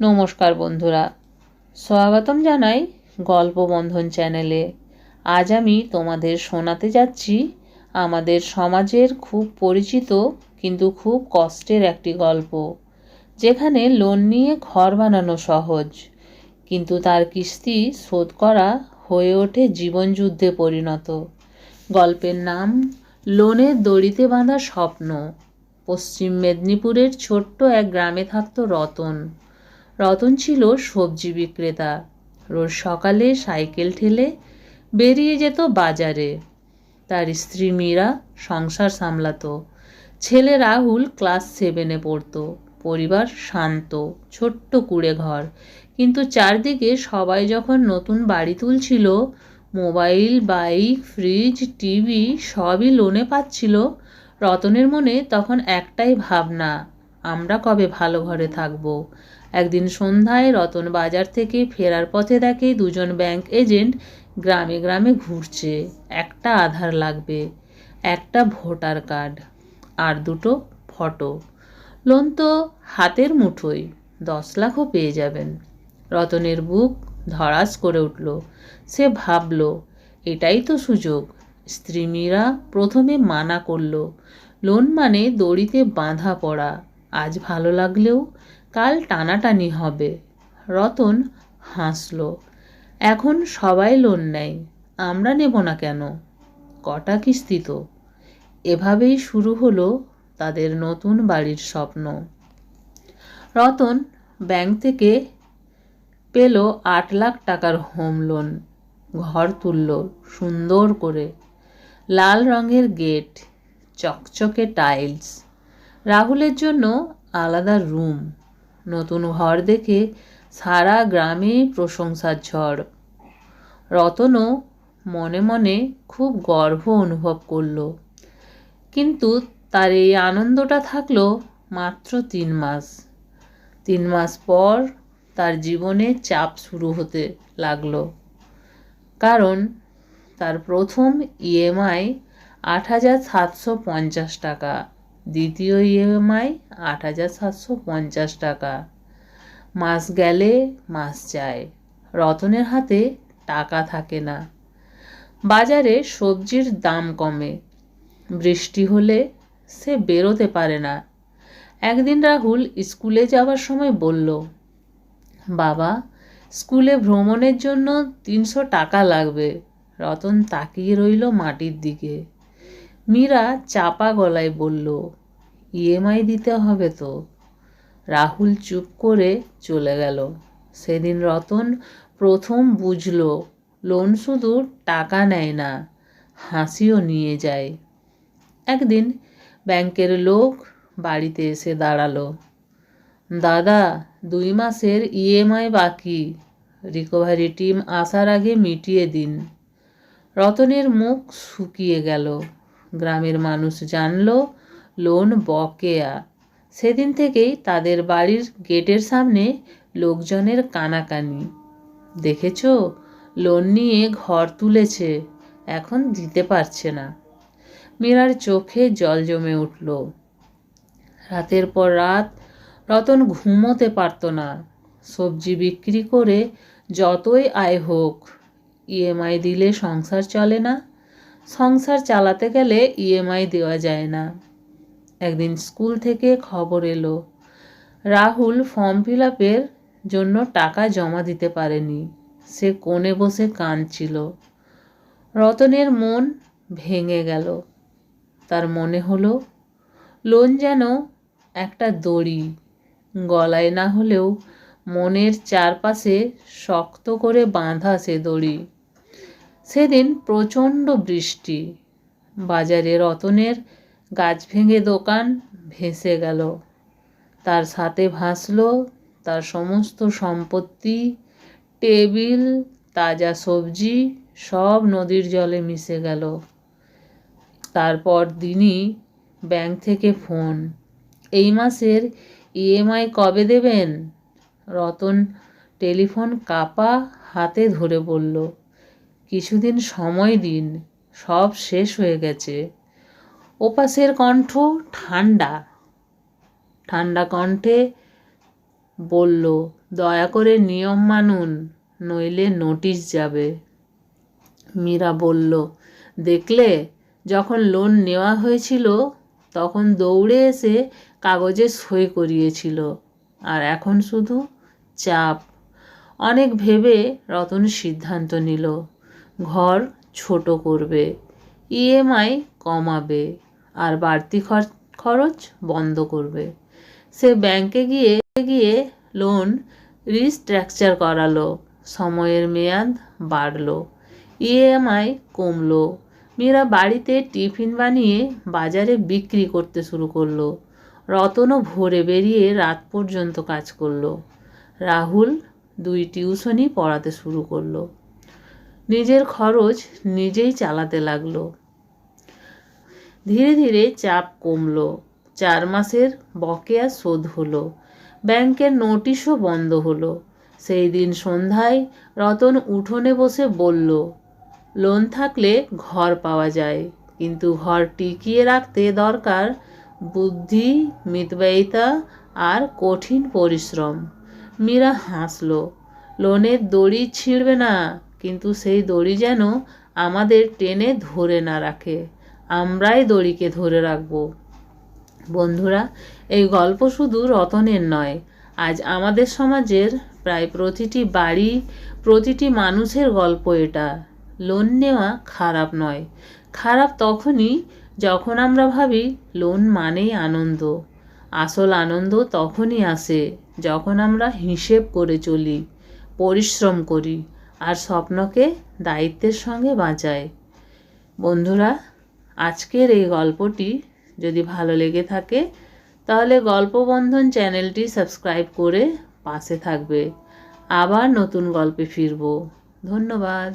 নমস্কার বন্ধুরা। স্বাগতম জানাই গল্প বন্ধন চ্যানেলে। আজ আমি তোমাদের শোনাতে যাচ্ছি আমাদের সমাজের খুব পরিচিত কিন্তু খুব কষ্টের একটি গল্প, যেখানে লোন নিয়ে ঘর বানানো সহজ, কিন্তু তার কিস্তি শোধ করা হয়ে ওঠে জীবনযুদ্ধে পরিণত। গল্পের নাম, লোনের দড়িতে বাঁধা স্বপ্ন পশ্চিম মেদিনীপুরের ছোট্ট এক গ্রামে থাকত রতন। রতন ছিল সবজি বিক্রেতা। রোজ সকালে সাইকেল ঠেলে বেরিয়ে যেত বাজারে। তার স্ত্রী মীরা সংসার সামলাতো। ছেলে রাহুল ক্লাস সেভেনে পড়তো। পরিবার শান্ত, ছোট্ট কুড়ে ঘর। কিন্তু চারদিকে সবাই যখন নতুন বাড়ি তুলছিল, মোবাইল, বাইক, ফ্রিজ, টিভি সবই লোনে পাচ্ছিল, রতনের মনে তখন একটাই ভাবনা, আমরা কবে ভালো ঘরে থাকব? একদিন সন্ধ্যায় রতন বাজার থেকে ফেরার পথে দেখে দুজন ব্যাংক এজেন্ট গ্রামে গ্রামে ঘুরছে। একটা আধার লাগবে, একটা ভোটার কার্ড, আর দুটো ফটো। লোন তো হাতের মুঠোয়, দশ লাখও পেয়ে যাবেন। রতনের বুক ধড়াস করে উঠল। সে ভাবল, এটাই তো সুযোগ। স্ত্রী মীরা প্রথমে মানা করল, লোন মানে দড়িতে বাঁধা পড়া। আজ ভালো লাগলেও কাল টানাটানি হবে। রতন হাসল, এখন সবাই লোন নেয়, আমরা নেব না কেন? কটা কিস্তি তো? এভাবেই শুরু হলো তাদের নতুন বাড়ির স্বপ্ন। রতন ব্যাংক থেকে পেল আট লাখ টাকার হোম লোন, ঘর তুলল সুন্দর করে, লাল রঙের গেট, চকচকে টাইলস, রাহুলের জন্য আলাদা রুম নতুন ঘর দেখে সারা গ্রামে প্রশংসার ঝড়। রতনও মনে মনে খুব গর্ব অনুভব করল। কিন্তু তার এই আনন্দটা থাকল মাত্র তিন মাস। তিন মাস পর তার জীবনে চাপ শুরু হতে লাগল। কারণ তার প্রথম ইএমআই আট হাজার সাতশো পঞ্চাশ টাকা। দ্বিতীয় ইএমআই আট হাজার সাতশো পঞ্চাশ টাকা। মাস গেলে মাস যায়। রতনের হাতে টাকা থাকে না। বাজারে সবজির দাম কমে। বৃষ্টি হলে সে বেরোতে পারে না। একদিন রাহুল স্কুলে যাওয়ার সময় বলল, বাবা, স্কুলে ভ্রমণের জন্য তিনশো টাকা লাগবে। রতন তাকিয়ে রইল মাটির দিকে। মীরা চাপা গলায় বলল, ইএমআই দিতে হবে তো? রাহুল চুপ করে চলে গেল। সেদিন রতন প্রথম বুঝল, লোন শুধু টাকা নেয় না, হাসিও নিয়ে যায়। একদিন ব্যাংকের লোক বাড়িতে এসে দাঁড়াল, দাদা, দুই মাসের ইএমআই বাকি, রিকভারি টিম আসার আগে মিটিয়ে দিন। রতনের মুখ শুকিয়ে গেল। গ্রামের মানুষ জানল, লোন বকেয়া। সেদিন থেকেই তাদের বাড়ির গেটের সামনে লোকজনের কানাকানি। দেখেছ, লোন নিয়ে ঘর তুলেছে, এখন দিতে পারছে না। মীরার চোখে জল জমে উঠল। রাতের পর রাত, রতন ঘুমোতে পারত না। সবজি বিক্রি করে যতই আয় হোক, ইএমআই দিলে সংসার চলে না। সংসার চালাতে গেলে ইএমআই দেওয়া যায় না। একদিন স্কুল থেকে খবর এলো, রাহুল ফর্ম ফিল আপের জন্য টাকা জমা দিতে পারেনি। সে কোণে বসে কাঁদছিল। রতনের মন ভেঙে গেল। তার মনে হলো, লোন যেন একটা দড়ি, গলায় না হলেও মনের চারপাশে শক্ত করে বাঁধা সে দড়ি। সেদিন প্রচণ্ড বৃষ্টি। বাজারে রতনের গাছ ভেঙে দোকান ভেসে গেল। তার সাথে ভাসল তার সমস্ত সম্পত্তি, টেবিল, তাজা সবজি, সব নদীর জলে মিশে গেল। তারপর দিনই ব্যাংক থেকে ফোন, এই মাসের ইএমআই কবে দেবেন? রতন টেলিফোন কাপা হাতে ধরে বলল কিছুদিন সময় দিন, সব শেষ হয়ে গেছে। ওপাশের কণ্ঠ ঠান্ডা ঠান্ডা কণ্ঠে বলল, দয়া করে নিয়ম মানুন, নইলে নোটিশ যাবে। মীরা বলল, দেখলে, যখন লোন নেওয়া হয়েছিল, তখন দৌড়ে এসে কাগজে সই করিয়েছিল, আর এখন শুধু চাপ। অনেক ভেবে রতন সিদ্ধান্ত নিল। ঘর ছোট করবে ইএমআই কমাবে আর বাড়তি খর- খরচ বন্ধ করবে। সে ব্যাংকে গিয়ে গিয়ে লোন রিস্ট্রাকচার করালো, সময়ের মেয়াদ বাড়লো ইএমআই কমলো। মীরা বাড়িতে টিফিন বানিয়ে বাজারে বিক্রি করতে শুরু করল। রতনও ভোরে বেরিয়ে রাত পর্যন্ত কাজ করল। রাহুল দুই টিউশনই পড়াতে শুরু করল। নিজের খরচ নিজেই চালাতে লাগল। ধীরে ধীরে চাপ কমলো। চার মাসের বকেয়া শোধ হলো। ব্যাংকের নোটিশও বন্ধ হলো। সেই দিন সন্ধ্যায় রতন উঠোনে বসে বলল, লোন থাকলে ঘর পাওয়া যায়, কিন্তু ঘর টিকিয়ে রাখতে দরকার বুদ্ধি, মিতব্যয়িতা আর কঠিন পরিশ্রম। মীরা হাসলো, লোনের দড়ি ছিঁড়বে না কিন্তু সেই দড়ি যেন আমাদের টেনে ধরে না রাখে। আমরাই দড়িকে ধরে রাখব। বন্ধুরা, এই গল্প শুধু রতনের নয়, আজ আমাদের সমাজের প্রায় প্রতিটি বাড়ি, প্রতিটি মানুষের গল্প এটা। লোন নেওয়া খারাপ নয়। খারাপ তখনই যখন আমরা ভাবি লোন মানেই আনন্দ। আসল আনন্দ তখনই আসে যখন আমরা হিসেব করে চলি, পরিশ্রম করি। আর স্বপ্নকে দায়িত্বের সঙ্গে বাঁচায়। বন্ধুরা, আজকের এই গল্পটি যদি ভালো লেগে থাকে, তাহলে গল্পবন্ধন চ্যানেলটি সাবস্ক্রাইব করে পাশে থাকবে। আবার নতুন গল্পে ফিরব। ধন্যবাদ।